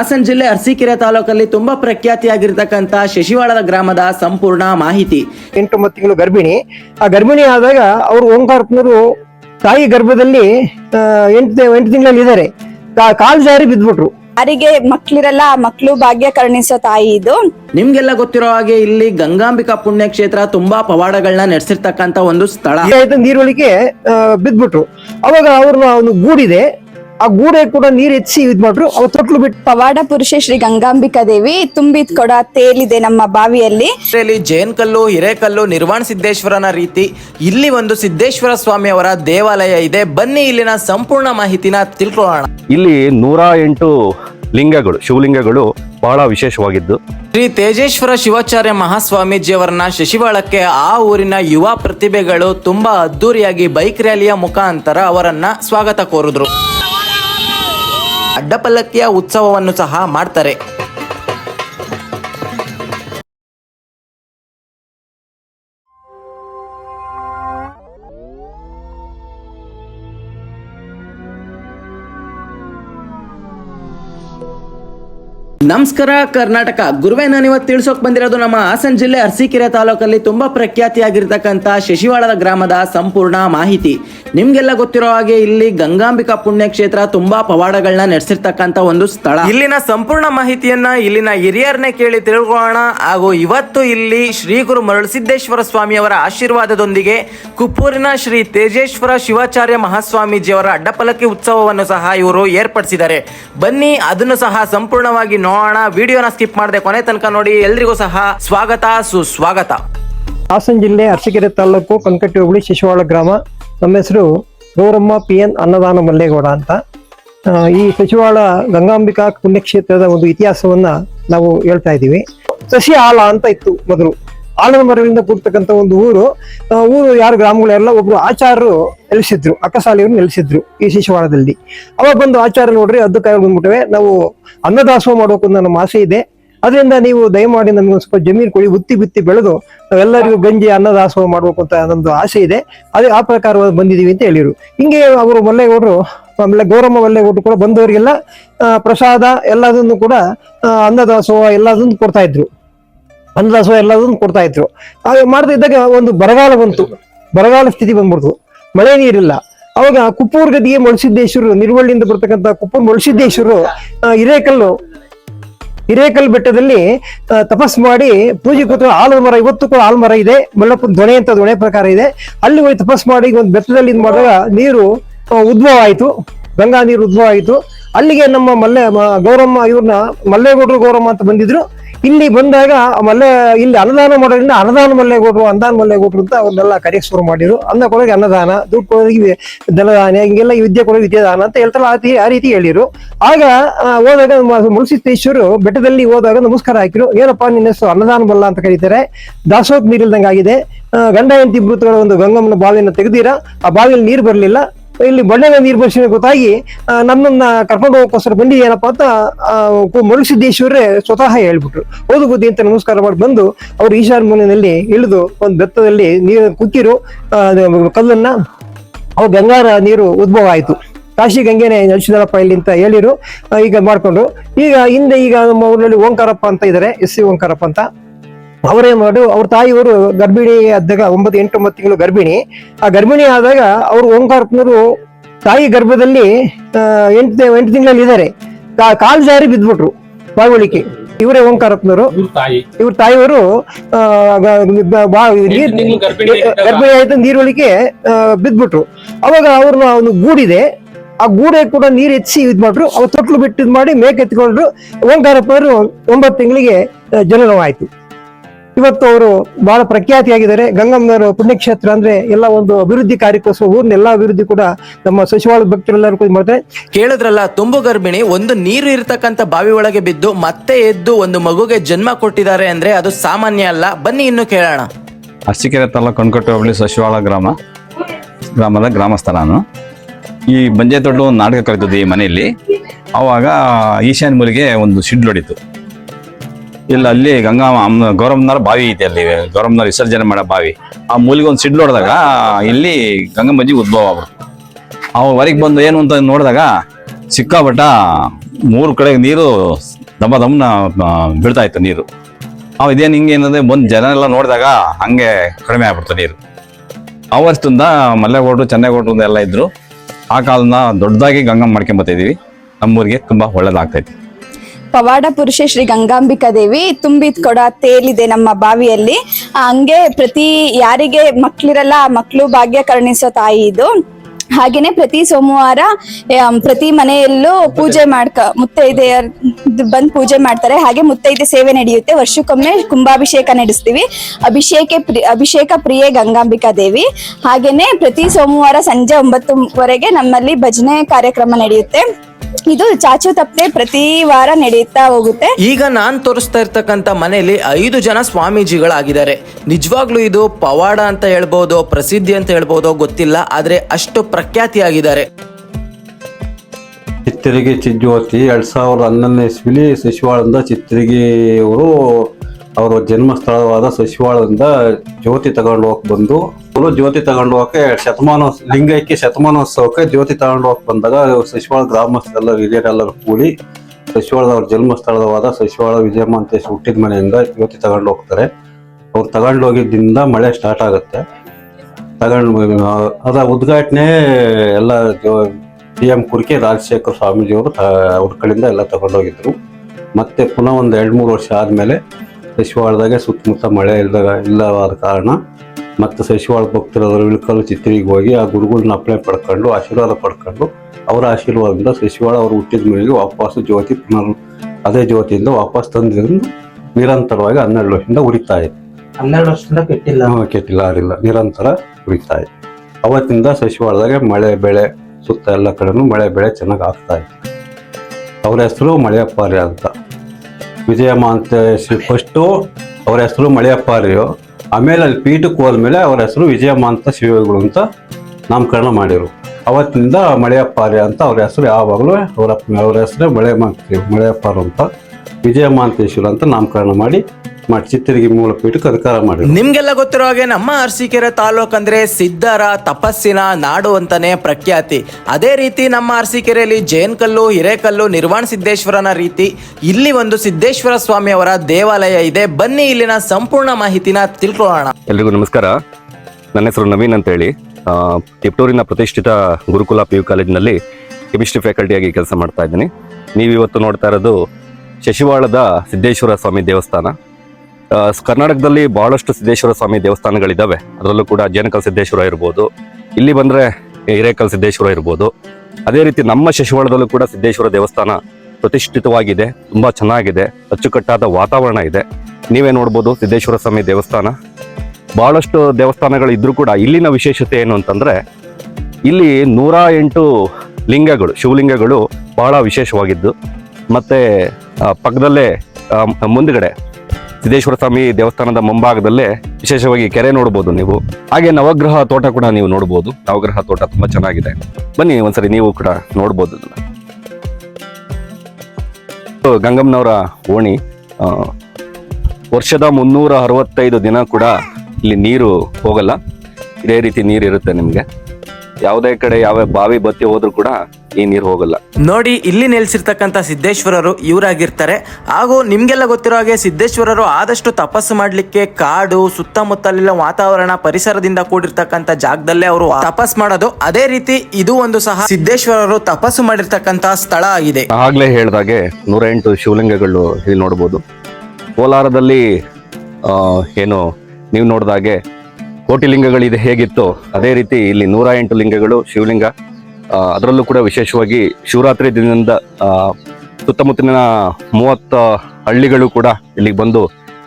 ಹಾಸನ ಜಿಲ್ಲೆ ಅರಸೀಕೆರೆ ತಾಲೂಕಲ್ಲಿ ತುಂಬಾ ಪ್ರಖ್ಯಾತಿಯಾಗಿರ್ತಕ್ಕಂಥ ಶಶಿವಾಳದ ಗ್ರಾಮದ ಸಂಪೂರ್ಣ ಮಾಹಿತಿ. ಎಂಟು ಒಂಬತ್ತು ತಿಂಗಳು ಗರ್ಭಿಣಿ. ಆ ಗರ್ಭಿಣಿ ಆದಾಗ ಅವರು ಓಂಕಾರಪ್ಪನವರು ತಾಯಿ ಗರ್ಭದಲ್ಲಿ ಎಂಟು ಎಂಟು ತಿಂಗಳಲ್ಲಿ ಇದ್ದಾರೆ. ಕಾಲು ಜಾರಿ ಬಿದ್ಬಿಟ್ರು. ಯಾರಿಗೆ ಮಕ್ಳಿರಲ್ಲ ಮಕ್ಕಳು ಮಕ್ಳು ಭಾಗ್ಯ ಕರುಣಿಸೋ ತಾಯಿ ಇದು. ನಿಮ್ಗೆಲ್ಲ ಗೊತ್ತಿರೋ ಹಾಗೆ ಇಲ್ಲಿ ಗಂಗಾಂಬಿಕಾ ಪುಣ್ಯಕ್ಷೇತ್ರ ತುಂಬಾ ಪವಾಡಗಳನ್ನ ನಡೆಸಿರ್ತಕ್ಕಂತ ಒಂದು ಸ್ಥಳ. ನೀರೊಳಗೆ ಬಿದ್ಬಿಟ್ರು. ಅವಾಗ ಅವ್ರ ಒಂದು ಗೂಡಿದೆ. ಆ ಗೂಡೆ ಕೂಡ ನೀರು ಹೆಚ್ಚಿ ಇದ್ ಮಾಡ್ರು. ಅವ್ರು ತೊಟ್ಲು ಬಿಟ್ಟು ಪವಾಡ ಪುರುಷ ಶ್ರೀ ಗಂಗಾಂಬಿಕಾ ದೇವಿ ತುಂಬಿದ್ ಕೊಡ ತೇಲಿದೆ ನಮ್ಮ ಬಾವಿಯಲ್ಲಿ. ಇಲ್ಲಿ ಜೈನ್ ಕಲ್ಲು ಹಿರೇಕಲ್ಲು ನಿರ್ವಾಣ ಸಿದ್ದೇಶ್ವರನ ರೀತಿ. ಇಲ್ಲಿ ಒಂದು ಸಿದ್ದೇಶ್ವರ ಸ್ವಾಮಿ ಅವರ ದೇವಾಲಯ ಇದೆ. ಬನ್ನಿ ಇಲ್ಲಿನ ಸಂಪೂರ್ಣ ಮಾಹಿತಿನ ತಿಳ್ಕೊಳ್ಳೋಣ. ಇಲ್ಲಿ ನೂರ ಎಂಟು ಲಿಂಗಗಳು ಶಿವಲಿಂಗಗಳು ಬಹಳ ವಿಶೇಷವಾಗಿದ್ದು. ಶ್ರೀ ತೇಜೇಶ್ವರ ಶಿವಾಚಾರ್ಯ ಮಹಾಸ್ವಾಮೀಜಿಯವರನ್ನ ಶಶಿವಾಳಕ್ಕೆ ಆ ಊರಿನ ಯುವ ಪ್ರತಿಭೆಗಳು ತುಂಬಾ ಅದ್ದೂರಿಯಾಗಿ ಬೈಕ್ ರ್ಯಾಲಿಯ ಮುಖಾಂತರ ಅವರನ್ನ ಸ್ವಾಗತ ಕೋರಿದ್ರು. ಅಡ್ಡಪಲ್ಲಕ್ಕಿಯ ಉತ್ಸವವನ್ನು ಸಹ ಮಾಡ್ತಾರೆ. ನಮಸ್ಕಾರ, ಕರ್ನಾಟಕ. ಗುರುವೆ, ನಾನು ಇವತ್ತು ತಿಳಿಸೋಕೆ ಬಂದಿರೋದು ನಮ್ಮ ಹಾಸನ ಜಿಲ್ಲೆ ಅರಸೀಕೆರೆ ತಾಲೂಕಲ್ಲಿ ತುಂಬಾ ಪ್ರಖ್ಯಾತಿಯಾಗಿರ್ತಕ್ಕಂಥ ಶಶಿವಾಳದ ಗ್ರಾಮದ ಸಂಪೂರ್ಣ ಮಾಹಿತಿ. ನಿಮ್ಗೆಲ್ಲ ಗೊತ್ತಿರೋ ಹಾಗೆ ಇಲ್ಲಿ ಗಂಗಾಂಬಿಕಾ ಪುಣ್ಯಕ್ಷೇತ್ರ ತುಂಬಾ ಪವಾಡಗಳನ್ನ ನಡೆಸಿರ್ತಕ್ಕಂಥ ಒಂದು ಸ್ಥಳ. ಇಲ್ಲಿನ ಸಂಪೂರ್ಣ ಮಾಹಿತಿಯನ್ನ ಇಲ್ಲಿನ ಹಿರಿಯರನ್ನೇ ಕೇಳಿ ತಿಳ್ಕೊಳ್ಳೋಣ. ಹಾಗೂ ಇವತ್ತು ಇಲ್ಲಿ ಶ್ರೀ ಗುರು ಮರಳಸಿದ್ದೇಶ್ವರ ಸ್ವಾಮಿಯವರ ಆಶೀರ್ವಾದದೊಂದಿಗೆ ಕುಪ್ಪೂರಿನ ಶ್ರೀ ತೇಜೇಶ್ವರ ಶಿವಾಚಾರ್ಯ ಮಹಾಸ್ವಾಮೀಜಿಯವರ ಅಡ್ಡಪಲಕ್ಕಿ ಉತ್ಸವವನ್ನು ಸಹ ಇವರು ಏರ್ಪಡಿಸಿದ್ದಾರೆ. ಬನ್ನಿ, ಅದನ್ನು ಸಹ ಸಂಪೂರ್ಣವಾಗಿ ನೋಡೋಣ. ವಿಡಿಯೋನ ಸ್ಕಿಪ್ ಮಾಡದೆ ಕೊನೆ ತನಕ ನೋಡಿ. ಎಲ್ರಿಗೂ ಸಹ ಸ್ವಾಗತ, ಸುಸ್ವಾಗತ. ಹಾಸನ ಜಿಲ್ಲೆ ಅರಸೀಕೆರೆ ತಾಲೂಕು ಕನಕಟ್ಟಿ ಹೋಬಳಿ ಶಿಶುವಾಳ ಗ್ರಾಮ. ನಮ್ಮ ಹೆಸರು ಗೌರಮ್ಮ ಪಿ ಎನ್ ಅನ್ನದಾನ ಮಲ್ಲೇಗೌಡ ಅಂತ. ಈ ಶಿಶುವಾಳ ಗಂಗಾಂಬಿಕಾ ಪುಣ್ಯಕ್ಷೇತ್ರದ ಒಂದು ಇತಿಹಾಸವನ್ನ ನಾವು ಹೇಳ್ತಾ ಇದ್ದೀವಿ. ಸಸಿ ಆಲ ಅಂತ ಇತ್ತು ಮೊದಲು. ಆಲದ ಮರಗಳಿಂದ ಕೂಡ್ತಕ್ಕಂಥ ಒಂದು ಊರು. ಊರು ಯಾರು ಗ್ರಾಮಗಳೆಲ್ಲ ಒಬ್ರು ಆಚಾರರು ನೆಲೆಸಿದ್ರು, ಅಕ್ಕಸಾಲಿಯವರು ನೆಲೆಸಿದ್ರು ಈ ಶಿಶುವಾಳದಲ್ಲಿ ಅವಾಗ ಬಂದು ಆಚಾರ ನೋಡ್ರಿ ಅದು ಕಾಯಿ ಬಂದ್ಬಿಟ್ಟವೆ. ನಾವು ಅನ್ನದಾಸೋಹ ಮಾಡೋಕೆ ನಮ್ಮ ಆಸೆ ಇದೆ. ಅದರಿಂದ ನೀವು ದಯಮಾಡಿ ನಮ್ಗೆ ಸ್ವಲ್ಪ ಜಮೀನು ಕೊಡಿ ಉತ್ತಿ ಬಿತ್ತಿ ಬೆಳೆದು ನಾವೆಲ್ಲರಿಗೂ ಗಂಜಿ ಅನ್ನದಾಸೋಹ ಮಾಡ್ಬೇಕು ಅಂತ ನಮ್ದು ಆಸೆ ಇದೆ. ಅದೇ ಆ ಪ್ರಕಾರ ಬಂದಿದೀವಿ ಅಂತ ಹೇಳಿರು. ಹಿಂಗೆ ಅವರು ಮಲ್ಲೇಗೌಡರು, ಆಮೇಲೆ ಗೌರಮ್ಮ ಮಲ್ಲೇಗೌಡರು ಕೂಡ ಬಂದವರಿಗೆಲ್ಲ ಪ್ರಸಾದ ಎಲ್ಲದನ್ನು ಕೂಡ ಅನ್ನದಾಸೋಹ ಎಲ್ಲದನ್ನು ಕೊಡ್ತಾ ಇದ್ರು. ಅನ್ನದಾಸೋಹ ಎಲ್ಲದನ್ನು ಕೊಡ್ತಾ ಇದ್ರು. ಹಾಗೆ ಮಾಡ್ತಾ ಇದ್ದಾಗ ಒಂದು ಬರಗಾಲ ಬಂತು. ಬರಗಾಲ ಸ್ಥಿತಿ ಬಂದ್ಬಿಡ್ತು. ಮಳೆ ನೀರಿಲ್ಲ. ಅವಾಗ ಕುಪ್ಪೂರ್ ಗದಿಗೆ ಮೊಳಸಿದ್ದೇಶ್ವರು ನಿರ್ವಳ್ಳಿಯಿಂದ ಬರ್ತಕ್ಕಂಥ ಕುಪ್ಪೂರ್ ಮೊಳಸಿದ್ದೇಶ್ವರು ಹಿರೇಕಲ್ಲು, ಹಿರೇಕಲ್ ಬೆಟ್ಟದಲ್ಲಿ ತಪಸ್ ಮಾಡಿ ಪೂಜೆ ಕೂತು ಮರ ಇವತ್ತು ಕೂಡ ಮರ ಇದೆ. ಮಲ್ಲಪ್ಪನ ದೊಣೆ ಅಂತ ದೊಣೆ ಪ್ರಕಾರ ಇದೆ. ಅಲ್ಲಿ ಹೋಗಿ ತಪಸ್ ಮಾಡಿ ಒಂದು ಬೆಟ್ಟದಲ್ಲಿ ಇದು ಮಾಡಿದಾಗ ನೀರು ಉದ್ಭವ ಆಯಿತು. ಗಂಗಾ ನೀರು ಉದ್ಭವ ಆಯಿತು. ಅಲ್ಲಿಗೆ ನಮ್ಮ ಮಲ್ಲೆ ಗೌರಮ್ಮ ಇವ್ರನ್ನ ಮಲ್ಲೇಗೌಡರು ಗೌರಮ್ಮ ಅಂತ ಬಂದಿದ್ರು. ಇಲ್ಲಿ ಬಂದಾಗ ಮಲ್ಲೆ ಇಲ್ಲಿ ಅನ್ನದಾನ ಮಾಡೋದ್ರಿಂದ ಅನ್ನದಾನ ಮಲ್ಲೇಗೌಡರು ಅನ್ನದಾನ ಗೋಪುರ ಅಂತ ಅವ್ರನ್ನೆಲ್ಲ ಕರೆಯಕ್ಕೆ ಶುರು ಮಾಡಿದ್ರು. ಅನ್ನ ಕೊಡೋಕೆ ಅನ್ನದಾನ, ದುಡ್ಡು ಕೊಡೋದಕ್ಕೆ ಧನದಾನ ಹಿಂಗೆಲ್ಲ ವಿದ್ಯೆ ಕೊಡೋದು ವಿದ್ಯಾದಾನ ಅಂತ ಹೇಳ್ತಾರೆ ಆ ರೀತಿ ಆ ರೀತಿ ಹೇಳಿದ್ರು. ಆಗ ಹೋದಾಗ ಮುಳಸಿದ್ದೇಶ್ವರು ಬೆಟ್ಟದಲ್ಲಿ ಹೋದಾಗ ನಮಸ್ಕಾರ ಹಾಕಿರು ಏನಪ್ಪ ನಿನ್ನ ಹೆಸರು ಅನ್ನದಾನ ಬಲ್ಲ ಅಂತ ಕರೀತಾರೆ. ದಾಸೋತ್ ನೀರಿಲ್ದಂಗೆ ಆಗಿದೆ ಗಂಡ ಹೆಂಡತಿ ಮೃತಗಳ ಒಂದು ಗಂಗಮ್ಮನ ಬಾವಿಯನ್ನು ತೆಗೆದಿರ. ಆ ಬಾವಿಯಲ್ಲಿ ನೀರು ಬರಲಿಲ್ಲ. ಇಲ್ಲಿ ಬಣ್ಣದ ನೀರು ಪರಿಶೀಲನೆ ಗೊತ್ತಾಗಿ ನನ್ನನ್ನ ಕರ್ಕೊಂಡು ಹೋಗೋಕ್ಕೋಸ್ಕರ ಏನಪ್ಪಾ ಅಂತ ಮರುಳಸಿದ್ದೇಶ್ವರೇ ಸ್ವತಃ ಹೇಳ್ಬಿಟ್ರು. ಓದು ಬುದ್ಧಿ ಅಂತ ನಮಸ್ಕಾರ ಮಾಡಿ ಬಂದು ಅವರು ಈಶಾನ್ ಮನೆಯಲ್ಲಿ ಇಳಿದು ಒಂದು ಬೆತ್ತದಲ್ಲಿ ನೀರು ಕುಕ್ಕಿರು ಕಲ್ಲನ್ನ, ಅವು ಗಂಗಾರ ನೀರು ಉದ್ಭವ ಆಯಿತು. ಕಾಶಿ ಗಂಗೆನೆ ನಡೆಸಿದಾರಪ್ಪ ಇಲ್ಲಿ ಅಂತ ಹೇಳಿರು ಈಗ ಮಾಡ್ಕೊಂಡ್ರು. ಈಗ ಹಿಂದೆ ಈಗ ನಮ್ಮ ಊರಲ್ಲಿ ಓಂಕಾರಪ್ಪ ಅಂತ ಇದ್ದಾರೆ ಎಸ್ ಸಿ ಓಂಕಾರಪ್ಪ ಅಂತ. ಅವರೇ ಮಾಡು ಅವ್ರ ತಾಯಿಯವರು ಗರ್ಭಿಣಿ ಆದಾಗ ಒಂಬತ್ತು ಎಂಟು ಒಂಬತ್ತು ತಿಂಗಳು ಗರ್ಭಿಣಿ. ಆ ಗರ್ಭಿಣಿ ಆದಾಗ ಅವರು ಓಂಕಾರಪ್ಪನವರು ತಾಯಿ ಗರ್ಭದಲ್ಲಿ ಎಂಟು ಎಂಟು ತಿಂಗಳಲ್ಲಿ ಇದ್ದಾರೆ. ಕಾಲು ಜಾರಿ ಬಿದ್ಬಿಟ್ರು ಬಾಗುಳಿಕೆ ಇವರೇ ಓಂಕಾರಪ್ಪನವರು. ಇವ್ರ ತಾಯಿಯವರು ಗರ್ಭಿಣಿ ಆಯ್ತು ನೀರೊಳಗೆ ಆ, ಬಿದ್ಬಿಟ್ರು. ಅವಾಗ ಅವ್ರನ್ನ ಒಂದು ಗೂಡಿದೆ. ಆ ಗೂಡೆ ಕೂಡ ನೀರು ಹೆಚ್ಚಿ ಇದ್ ಮಾಡ್ರು. ಅವ್ರು ತೊಟ್ಲು ಬಿಟ್ಟು ಇದ್ ಮಾಡಿ ಮೇಕೆ ಎತ್ಕೊಂಡ್ರು ಓಂಕಾರಪ್ಪನವರು ಒಂಬತ್ತು ತಿಂಗಳಿಗೆ ಜನನವಾಯ್ತು ಇವತ್ತು ಅವರು ಬಹಳ ಪ್ರಖ್ಯಾತಿಯಾಗಿದ್ದಾರೆ. ಗಂಗಮ್ಮನವರು ಪುಣ್ಯಕ್ಷೇತ್ರ ಅಂದ್ರೆ ಎಲ್ಲ ಒಂದು ಅಭಿವೃದ್ಧಿ ಕಾರ್ಯಕ್ಕೋಸ್ಕರ ಊರಿನ ಎಲ್ಲಾ ಅಭಿವೃದ್ಧಿ ಕೂಡ ನಮ್ಮ ಸಚಿವಾಲಯ ಭಕ್ತರೆಲ್ಲರೂ ಕೂಡ ಮಾಡ್ತಾರೆ. ಕೇಳಿದ್ರಲ್ಲ ತುಂಬು ಗರ್ಭಿಣಿ ಒಂದು ನೀರು ಇರತಕ್ಕಂತ ಬಾವಿ ಒಳಗೆ ಬಿದ್ದು ಮತ್ತೆ ಎದ್ದು ಒಂದು ಮಗುಗೆ ಜನ್ಮ ಕೊಟ್ಟಿದ್ದಾರೆ ಅಂದ್ರೆ ಅದು ಸಾಮಾನ್ಯ ಅಲ್ಲ. ಬನ್ನಿ ಇನ್ನು ಕೇಳೋಣ. ಅರಸೀಕೆರೆ ತಾಲೂಕು ಕಣ್ಕಟ್ಟು ಹೋಬಳಿ ಸಶಿವಾಳ ಗ್ರಾಮ ಗ್ರಾಮದ ಗ್ರಾಮಸ್ಥ ನಾನು. ಈ ಬಂಜೆ ದೊಡ್ಡ ಒಂದು ನಾಟಕ ಕರೆದಿದ್ದು ಈ ಮನೆಯಲ್ಲಿ. ಆವಾಗ ಈಶಾನ್ಯ ಮೂಲಿಗೆ ಒಂದು ಶಿಡ್ಲು ಹೊಡಿತು. ಇಲ್ಲ, ಅಲ್ಲಿ ಗಂಗಾ ಅಮ್ಮ ಗೌರಮ್ಮನವರ ಬಾವಿ ಐತೆ ಅಲ್ಲಿ. ಗೌರಮ್ಮನವ್ರ ವಿಸರ್ಜನೆ ಮಾಡೋ ಬಾವಿ. ಆ ಮೂಲಿಗೆ ಒಂದು ಸಿಡ್ಲು ಹೊಡೆದಾಗ ಇಲ್ಲಿ ಗಂಗಮ್ಮಜ್ಜಿ ಉದ್ಭವ ಅವರು. ಅವಾಗ ಹೊರಗೆ ಬಂದು ಏನು ಅಂತ ನೋಡಿದಾಗ, ಸಿಕ್ಕಾಪಟ್ಟ ಮೂರು ಕಡೆ ನೀರು ದಮ್ಮ ದಮ್ಮನ ಬಿಡ್ತಾ ಇತ್ತು ನೀರು. ಅವು ಇದೇನು ಹಿಂಗೆ ಏನಂದ್ರೆ, ಬಂದು ಜನ ಎಲ್ಲ ನೋಡಿದಾಗ ಹಂಗೆ ಕಡಿಮೆ ಆಗ್ಬಿಡ್ತು ನೀರು. ಅವತ್ತಿಂದ ವರ್ಷದಿಂದ ಮಲ್ಲೇಗೌಡರು, ಚೆನ್ನೇಗೌಡರು ಎಲ್ಲ ಇದ್ರು. ಆ ಕಾಲನ ದೊಡ್ಡದಾಗಿ ಗಂಗಮ್ಮ ಮಾಡ್ಕೊಂಬತ್ತಿದೀವಿ ನಮ್ಮೂರಿಗೆ ತುಂಬಾ ಒಳ್ಳೇದಾಗ್ತೈತಿ. ಪವಾಡ ಪುರುಷೆ ಶ್ರೀ ಗಂಗಾಂಬಿಕಾ ದೇವಿ ತುಂಬಿದ ಕೊಡ ತೇಲಿದೆ ನಮ್ಮ ಬಾವಿಯಲ್ಲಿ. ಹಂಗೆ ಪ್ರತಿ ಯಾರಿಗೆ ಮಕ್ಳಿರಲ್ಲ ಆ ಮಕ್ಳು ಭಾಗ್ಯ ಕರುಣಿಸೋ ತಾಯಿ ಇದು. ಹಾಗೇನೆ ಪ್ರತಿ ಸೋಮವಾರ ಪ್ರತಿ ಮನೆಯಲ್ಲೂ ಪೂಜೆ ಮಾಡ್ಕ ಮುತ್ತೈದೆಯರ್ ಬಂದ್ ಪೂಜೆ ಮಾಡ್ತಾರೆ. ಹಾಗೆ ಮುತ್ತೈದೆ ಸೇವೆ ನಡೆಯುತ್ತೆ. ವರ್ಷಕ್ಕೊಮ್ಮೆ ಕುಂಭಾಭಿಷೇಕ ನಡೆಸ್ತೀವಿ. ಅಭಿಷೇಕ ಅಭಿಷೇಕ ಪ್ರಿಯೆ ಗಂಗಾಂಬಿಕಾ ದೇವಿ. ಹಾಗೇನೆ ಪ್ರತಿ ಸೋಮವಾರ ಸಂಜೆ ಒಂಬತ್ತುವರೆಗೆ ನಮ್ಮಲ್ಲಿ ಭಜನೆ ಕಾರ್ಯಕ್ರಮ ನಡೆಯುತ್ತೆ. ಇದು ಚಾಚು ತಪ್ಪದೆ ಪ್ರತಿ ವಾರ ನಡೆಯುತ್ತಾ ಹೋಗುತ್ತೆ. ಈಗ ನಾನ್ ತೋರಿಸ್ತಾ ಇರ್ತಕ್ಕಂತ ಮನೆಯಲ್ಲಿ ಐದು ಜನ ಸ್ವಾಮೀಜಿಗಳಾಗಿದ್ದಾರೆ. ನಿಜವಾಗ್ಲೂ ಇದು ಪವಾಡ ಅಂತ ಹೇಳ್ಬೋದು ಪ್ರಸಿದ್ಧಿ ಅಂತ ಹೇಳ್ಬೋದು ಗೊತ್ತಿಲ್ಲ ಆದ್ರೆ ಅಷ್ಟು ಪ್ರಖ್ಯಾತಿಯಾಗಿದ್ದಾರೆ. ಚಿತ್ತರಿಗೆ ಚಿಜ್ಯೋತಿ ಎರಡ್ ಸಾವಿರದ ಹನ್ನೊಂದನೇ ಇಸ್ವಿಲಿ ಸಚಿವಾಳದಿಂದ ಚಿತ್ತರಿಗೆ ಅವರ ಜನ್ಮ ಸ್ಥಳವಾದ ಸಸಿವಾಳದಿಂದ ಜ್ಯೋತಿ ತಗೊಂಡು ಹೋಗಿ ಬಂದು ಅವರು ಜ್ಯೋತಿ ತಗೊಂಡು ಹೋಗಕ್ಕೆ ಶತಮಾನೋತ್ಸ ಲಿಂಗೈಕ್ಯ ಶತಮಾನೋತ್ಸವಕ್ಕೆ ಜ್ಯೋತಿ ತಗೊಂಡು ಹೋಗಿ ಬಂದಾಗ ಸಸಿವಾಳ ಗ್ರಾಮಸ್ಥರೆಲ್ಲ, ಹಿರಿಯರೆಲ್ಲರೂ ಕೂಡಿ ಸಚಿವಾಳದ ಅವ್ರ ಜನ್ಮ ಸ್ಥಳವಾದ ಸಚಿವಾಳ ವಿಜಯಮಾಂತೇಶ್ ಹುಟ್ಟಿದ ಮನೆಯಿಂದ ಜ್ಯೋತಿ ತಗೊಂಡು ಹೋಗ್ತಾರೆ ಅವ್ರು ತಗೊಂಡು ಹೋಗಿದ್ದಿಂದ ಮಳೆ ಸ್ಟಾರ್ಟ್ ಆಗುತ್ತೆ. ತಗೊಂಡು, ಅದ ಉದ್ಘಾಟನೆ ಎಲ್ಲ ಡಿ ಎಂ ಕುರ್ಕೆ ರಾಜಶೇಖರ್ ಸ್ವಾಮೀಜಿಯವರು ಅವ್ರ ಕಡೆಯಿಂದ ಎಲ್ಲ ತಗೊಂಡೋಗಿದ್ರು. ಮತ್ತೆ ಪುನಃ ಒಂದು ಎರಡು ಮೂರು ವರ್ಷ ಆದಮೇಲೆ ಸಚಿವಾಳದಾಗೆ ಸುತ್ತಮುತ್ತ ಮಳೆ ಇಲ್ಲದ ಇಲ್ಲವಾದ ಕಾರಣ ಮತ್ತು ಸಚಿವಾಳ ಭಕ್ತರಾದ್ರು ಇಳ್ಕಲ್ಲು ಚಿತ್ರಿಗೆ ಹೋಗಿ ಆ ಗುರುಗಳನ್ನ ಅಪ್ಲೈ ಪಡ್ಕೊಂಡು ಆಶೀರ್ವಾದ ಪಡ್ಕೊಂಡು ಅವರ ಆಶೀರ್ವಾದದಿಂದ ಸಚಿವಾಳ ಅವರು ಹುಟ್ಟಿದ ಮೇಲೆ ವಾಪಸ್ಸು ಜ್ಯೋತಿ ಪುನರ್ ಅದೇ ಜ್ಯೋತಿಯಿಂದ ವಾಪಸ್ ತಂದಿದ್ದು ನಿರಂತರವಾಗಿ ಹನ್ನೆರಡು ವರ್ಷದಿಂದ ಉರಿತಾ ಇದೆ. ಹನ್ನೆರಡು ವರ್ಷದಿಂದ ಕೆಟ್ಟಿಲ್ಲ. ಕೆಟ್ಟಿಲ್ಲ ಆರಿಲ್ಲ ನಿರಂತರ ಉರಿತಾ ಇದೆ. ಅವತ್ತಿಂದ ಸಚಿವಾಳದಾಗೆ ಮಳೆ ಬೆಳೆ ಸುತ್ತ ಎಲ್ಲ ಕಡೆನೂ ಮಳೆ ಬೆಳೆ ಚೆನ್ನಾಗಿ ಆಗ್ತಾ ಇದೆ. ಅವರ ಹೆಸರು ಮಳೆಯಪ್ಪಾರಿ ಅಂತ. ವಿಜಯಮ್ಮ ಅಂತ ಫಸ್ಟು ಅವ್ರ ಹೆಸರು ಮಳೆಯಪ್ಪಾರಿಯು, ಆಮೇಲೆ ಅಲ್ಲಿ ಪೀಠಕ್ಕೆ ಹೋದ್ಮೇಲೆ ಅವ್ರ ಹೆಸರು ವಿಜಯಮ್ಮ ಅಂತ ಶಿವಗಳು ಅಂತ ನಾಮಕರಣ ಮಾಡಿರು. ಅವತ್ತಿನಿಂದ ಮಳೆಯಪ್ಪಾರಿ ಅಂತ ಅವ್ರ ಹೆಸರು ಯಾವಾಗಲೂ ಅವರ ಅವ್ರ ಹೆಸರೇ ಮಳೆ ಮಳೆಯಪ್ಪಾರು ಅಂತ ವಿಜಯಮಾಂತೇಶ್ವರ ಅಂತ ನಾಮಕರಣ ಮಾಡಿ ಮಾಡಿ ಚಿತ್ತರಿಗೆ ಮೂಲ ಪೀಠಕ್ಕೆ ಅಧಿಕಾರ ಮಾಡಿ ನಿಮ್ಗೆಲ್ಲ ಗೊತ್ತಿರೋ ಹಾಗೆ ನಮ್ಮ ಅರಸೀಕೆರೆ ತಾಲೂಕ್ ಅಂದ್ರೆ ಸಿದ್ಧರ ತಪಸ್ಸಿನ ನಾಡು ಅಂತಾನೆ ಪ್ರಖ್ಯಾತಿ. ಅದೇ ರೀತಿ ನಮ್ಮ ಅರಸೀಕೆರೆಯಲ್ಲಿ ಜೇನ್ಕಲ್ಲು ಹಿರೇಕಲ್ಲು ನಿರ್ವಾಣ ಸಿದ್ದೇಶ್ವರನ ರೀತಿ. ಇಲ್ಲಿ ಒಂದು ಸಿದ್ದೇಶ್ವರ ಸ್ವಾಮಿ ಅವರ ದೇವಾಲಯ ಇದೆ. ಬನ್ನಿ ಇಲ್ಲಿನ ಸಂಪೂರ್ಣ ಮಾಹಿತಿನ ತಿಳ್ಕೊಳ್ಳೋಣ. ಎಲ್ರಿಗೂ ನಮಸ್ಕಾರ. ನನ್ನ ಹೆಸರು ನವೀನ್ ಅಂತ ಹೇಳಿ ಟಿಪ್ಟೂರಿನ ತಿಪ್ಟೂರಿನ ಪ್ರತಿಷ್ಠಿತ ಗುರುಕುಲ ಪಿ ಯು ಕಾಲೇಜಿನಲ್ಲಿ ಕೆಮಿಸ್ಟ್ರಿ ಫ್ಯಾಕಲ್ಟಿಯಾಗಿ ಕೆಲಸ ಮಾಡ್ತಾ ಇದ್ದೀನಿ. ನೀವು ಇವತ್ತು ನೋಡ್ತಾ ಇರೋದು ಶಶಿವಾಳದ ಸಿದ್ದೇಶ್ವರ ಸ್ವಾಮಿ ದೇವಸ್ಥಾನ. ಕರ್ನಾಟಕದಲ್ಲಿ ಬಹಳಷ್ಟು ಸಿದ್ದೇಶ್ವರ ಸ್ವಾಮಿ ದೇವಸ್ಥಾನಗಳಿದ್ದಾವೆ ಅದರಲ್ಲೂ ಕೂಡ ಜೇನಕಲ್ ಸಿದ್ದೇಶ್ವರ ಇರ್ಬೋದು. ಇಲ್ಲಿ ಬಂದರೆ ಹಿರೇಕಲ್ ಸಿದ್ದೇಶ್ವರ ಇರ್ಬೋದು. ಅದೇ ರೀತಿ ನಮ್ಮ ಶಶಿವಾಳದಲ್ಲೂ ಕೂಡ ಸಿದ್ದೇಶ್ವರ ದೇವಸ್ಥಾನ ಪ್ರತಿಷ್ಠಿತವಾಗಿದೆ. ತುಂಬ ಚೆನ್ನಾಗಿದೆ. ಅಚ್ಚುಕಟ್ಟಾದ ವಾತಾವರಣ ಇದೆ. ನೀವೇ ನೋಡ್ಬೋದು ಸಿದ್ದೇಶ್ವರ ಸ್ವಾಮಿ ದೇವಸ್ಥಾನ. ಬಹಳಷ್ಟು ದೇವಸ್ಥಾನಗಳು ಇದ್ರೂ ಕೂಡ ಇಲ್ಲಿನ ವಿಶೇಷತೆ ಏನು ಅಂತಂದ್ರೆ, ಇಲ್ಲಿ ನೂರ ಎಂಟು ಲಿಂಗಗಳು, ಶಿವಲಿಂಗಗಳು ಬಹಳ ವಿಶೇಷವಾಗಿದ್ದು, ಮತ್ತೆ ಪಕ್ಕದಲ್ಲೇ ಮುಂದ್ಗಡೆ ಸಿದ್ದೇಶ್ವರ ಸ್ವಾಮಿ ದೇವಸ್ಥಾನದ ಮುಂಭಾಗದಲ್ಲೇ ವಿಶೇಷವಾಗಿ ಕೆರೆ ನೋಡಬಹುದು ನೀವು. ಹಾಗೆ ನವಗ್ರಹ ತೋಟ ಕೂಡ ನೀವು ನೋಡಬಹುದು ನವಗ್ರಹ ತೋಟ ತುಂಬಾ ಚೆನ್ನಾಗಿದೆ. ಬನ್ನಿ ಒಂದ್ಸರಿ ನೀವು ಕೂಡ ನೋಡಬಹುದು ಗಂಗಮ್ಮನವರ ಓಣಿ ವರ್ಷದ ಮುನ್ನೂರ ಅರವತ್ತೈದು ದಿನ ಕೂಡ ಇಲ್ಲಿ ನೀರು ಹೋಗಲ್ಲ. ಇದೇ ರೀತಿ ನೀರು ಇರುತ್ತೆ ನಿಮಗೆ. ಯಾವುದೇ ಕಡೆ ಯಾವ ಬಾವಿ ಬತ್ತಿ ಹೋದ್ರೂ ಕೂಡ ಈ ನೀರು ಹೋಗಲ್ಲ. ನೋಡಿ ಇಲ್ಲಿ ನೆಲೆಸಿರ್ತಕ್ಕಂಥ ಸಿದ್ದೇಶ್ವರರು ಇವರಾಗಿರ್ತಾರೆ. ಹಾಗೂ ನಿಮ್ಗೆಲ್ಲ ಗೊತ್ತಿರೋ ಹಾಗೆ ಸಿದ್ದೇಶ್ವರರು ಆದಷ್ಟು ತಪಸ್ಸು ಮಾಡ್ಲಿಕ್ಕೆ ಕಾಡು ಸುತ್ತಮುತ್ತಲಿನ ವಾತಾವರಣ ಪರಿಸರದಿಂದ ಕೂಡಿರ್ತಕ್ಕಂಥ ಜಾಗದಲ್ಲೇ ಅವರು ತಪಸ್ ಮಾಡೋದು. ಅದೇ ರೀತಿ ಇದು ಒಂದು ಸಹ ಸಿದ್ದೇಶ್ವರರು ತಪಸ್ಸು ಮಾಡಿರ್ತಕ್ಕಂಥ ಸ್ಥಳ ಆಗಿದೆ. ಆಗ್ಲೇ ಹೇಳಿದಾಗೆ ನೂರ ಎಂಟು ಶಿವಲಿಂಗಗಳು ಇಲ್ಲಿ ನೋಡ್ಬೋದು. ಕೋಲಾರದಲ್ಲಿ ಏನು ನೀವು ನೋಡಿದಾಗೆ ಕೋಟಿ ಲಿಂಗಗಳು ಇದು ಹೇಗಿತ್ತು ಅದೇ ರೀತಿ ಇಲ್ಲಿ ನೂರ ಎಂಟು ಲಿಂಗಗಳು ಶಿವಲಿಂಗ. ಅದರಲ್ಲೂ ಕೂಡ ವಿಶೇಷವಾಗಿ ಶಿವರಾತ್ರಿ ದಿನದಿಂದ ಸುತ್ತಮುತ್ತಲಿನ ಮೂವತ್ತು ಹಳ್ಳಿಗಳು ಕೂಡ ಇಲ್ಲಿಗೆ ಬಂದು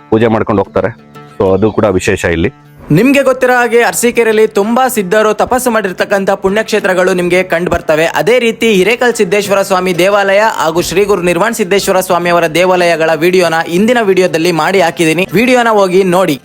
ಪೂಜೆ ಮಾಡ್ಕೊಂಡು ಹೋಗ್ತಾರೆ. ಸೊ ಅದು ಕೂಡ ವಿಶೇಷ ಇಲ್ಲಿ. ನಿಮ್ಗೆ ಗೊತ್ತಿರೋ ಹಾಗೆ ಅರಸೀಕೆರೆಯಲ್ಲಿ ತುಂಬಾ ಸಿದ್ಧರು ತಪಸ್ಸು ಮಾಡಿರ್ತಕ್ಕಂಥ ಪುಣ್ಯಕ್ಷೇತ್ರಗಳು ನಿಮ್ಗೆ ಕಂಡು ಬರ್ತವೆ. ಅದೇ ರೀತಿ ಹಿರೇಕಲ್ ಸಿದ್ದೇಶ್ವರ ಸ್ವಾಮಿ ದೇವಾಲಯ ಹಾಗೂ ಶ್ರೀ ಗುರು ನಿರ್ವಾಣ ಸಿದ್ದೇಶ್ವರ ಸ್ವಾಮಿ ಅವರ ದೇವಾಲಯಗಳ ವಿಡಿಯೋನ ಇಂದಿನ ವಿಡಿಯೋದಲ್ಲಿ ಮಾಡಿ ಹಾಕಿದ್ದೀನಿ. ವಿಡಿಯೋನ ಹೋಗಿ ನೋಡಿ.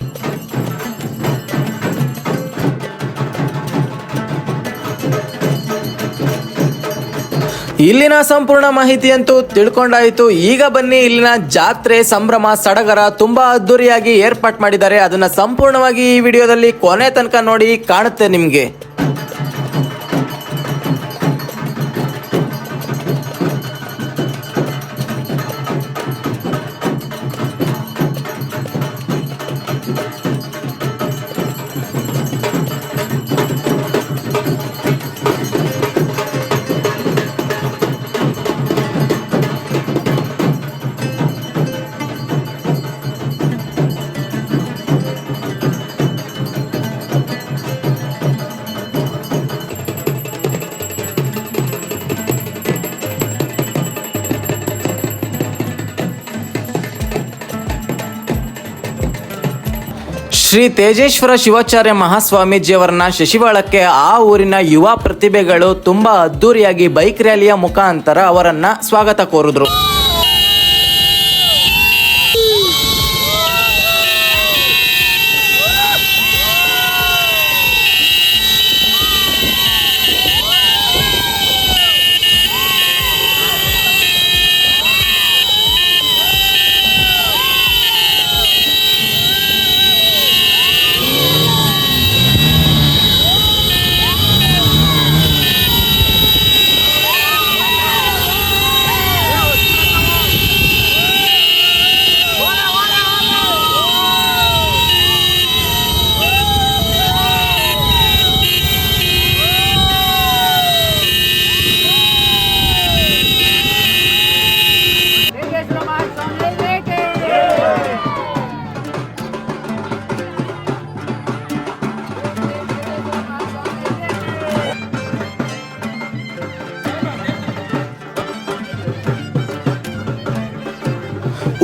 ಇಲ್ಲಿನ ಸಂಪೂರ್ಣ ಮಾಹಿತಿಯಂತೂ ತಿಳ್ಕೊಂಡಾಯಿತು. ಈಗ ಬನ್ನಿ, ಇಲ್ಲಿನ ಜಾತ್ರೆ ಸಂಭ್ರಮ ಸಡಗರ ತುಂಬಾ ಅದ್ದೂರಿಯಾಗಿ ಏರ್ಪಾಟ್ ಮಾಡಿದ್ದಾರೆ. ಅದನ್ನ ಸಂಪೂರ್ಣವಾಗಿ ಈ ವಿಡಿಯೋದಲ್ಲಿ ಕೊನೆ ತನಕ ನೋಡಿ ಕಾಣುತ್ತೆ ನಿಮ್ಗೆ. ಶ್ರೀ ತೇಜೇಶ್ವರ ಶಿವಾಚಾರ್ಯ ಮಹಾಸ್ವಾಮೀಜಿಯವರನ್ನ ಶಶಿವಾಳಕ್ಕೆ ಆ ಊರಿನ ಯುವ ಪ್ರತಿಭೆಗಳು ತುಂಬಾ ಅದ್ದೂರಿಯಾಗಿ ಬೈಕ್ ರ್ಯಾಲಿಯ ಮುಖಾಂತರ ಅವರನ್ನ ಸ್ವಾಗತ ಕೋರಿದ್ರು.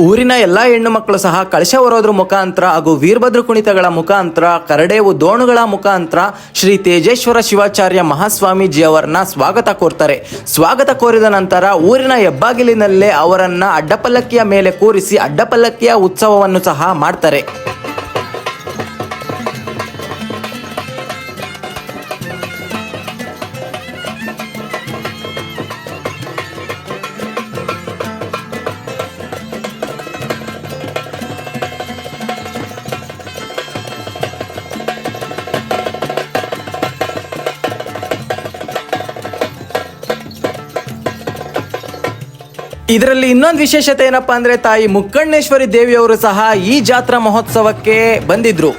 ಊರಿನ ಎಲ್ಲಾ ಹೆಣ್ಣು ಮಕ್ಕಳು ಸಹ ಕಳಶ ಹೊರೋದ್ರ ಮುಖಾಂತರ ಹಾಗೂ ವೀರಭದ್ರ ಕುಣಿತಗಳ ಮುಖಾಂತರ, ಕರಡೇವು ದೋಣುಗಳ ಮುಖಾಂತರ ಶ್ರೀ ತೇಜೇಶ್ವರ ಶಿವಾಚಾರ್ಯ ಮಹಾಸ್ವಾಮೀಜಿ ಅವರನ್ನ ಸ್ವಾಗತ ಕೋರ್ತಾರೆ. ಸ್ವಾಗತ ಕೋರಿದ ನಂತರ ಊರಿನ ಹೆಬ್ಬಾಗಿಲಿನಲ್ಲೇ ಅವರನ್ನ ಅಡ್ಡಪಲ್ಲಕ್ಕಿಯ ಮೇಲೆ ಕೂರಿಸಿ ಅಡ್ಡಪಲ್ಲಕ್ಕಿಯ ಉತ್ಸವವನ್ನು ಸಹ ಮಾಡ್ತಾರೆ. ಇದರಲ್ಲಿ ಇನ್ನೊಂದು ವಿಶೇಷತೆ ಏನಪ್ಪಾ ಅಂದ್ರೆ ತಾಯಿ ಮುಕ್ಕಣ್ಣೇಶ್ವರಿ ದೇವಿಯವರು ಸಹ ಈ ಜಾತ್ರಾ ಮಹೋತ್ಸವಕ್ಕೆ ಬಂದಿದ್ರು.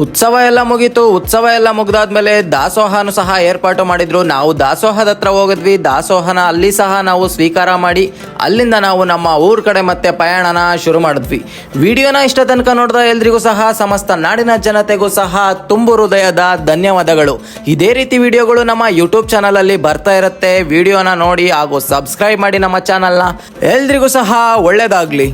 ಉತ್ಸವ ಎಲ್ಲ ಮುಗೀತು. ಉತ್ಸವ ಎಲ್ಲ ಮುಗ್ದಾದ್ಮೇಲೆ ದಾಸೋಹನು ಸಹ ಏರ್ಪಾಟು ಮಾಡಿದ್ರು. ನಾವು ದಾಸೋಹದ ಹತ್ರ ಹೋಗಿದ್ವಿ. ದಾಸೋಹನ ಅಲ್ಲಿ ಸಹ ನಾವು ಸ್ವೀಕಾರ ಮಾಡಿ ಅಲ್ಲಿಂದ ನಾವು ನಮ್ಮ ಊರ್ ಕಡೆ ಮತ್ತೆ ಪ್ರಯಾಣನ ಶುರು ಮಾಡಿದ್ವಿ. ವಿಡಿಯೋನ ಇಷ್ಟ ತನಕ ನೋಡಿದ ಎಲ್ರಿಗೂ ಸಹ ಸಮಸ್ತ ನಾಡಿನ ಜನತೆಗೂ ಸಹ ತುಂಬು ಹೃದಯದ ಧನ್ಯವಾದಗಳು. ಇದೇ ರೀತಿ ವಿಡಿಯೋಗಳು ನಮ್ಮ ಯೂಟ್ಯೂಬ್ ಚಾನಲ್ ಅಲ್ಲಿ ಬರ್ತಾ ಇರುತ್ತೆ. ವಿಡಿಯೋನ ನೋಡಿ ಹಾಗೂ ಸಬ್ಸ್ಕ್ರೈಬ್ ಮಾಡಿ ನಮ್ಮ ಚಾನಲ್ನ. ಎಲ್ರಿಗೂ ಸಹ ಒಳ್ಳೇದಾಗ್ಲಿ.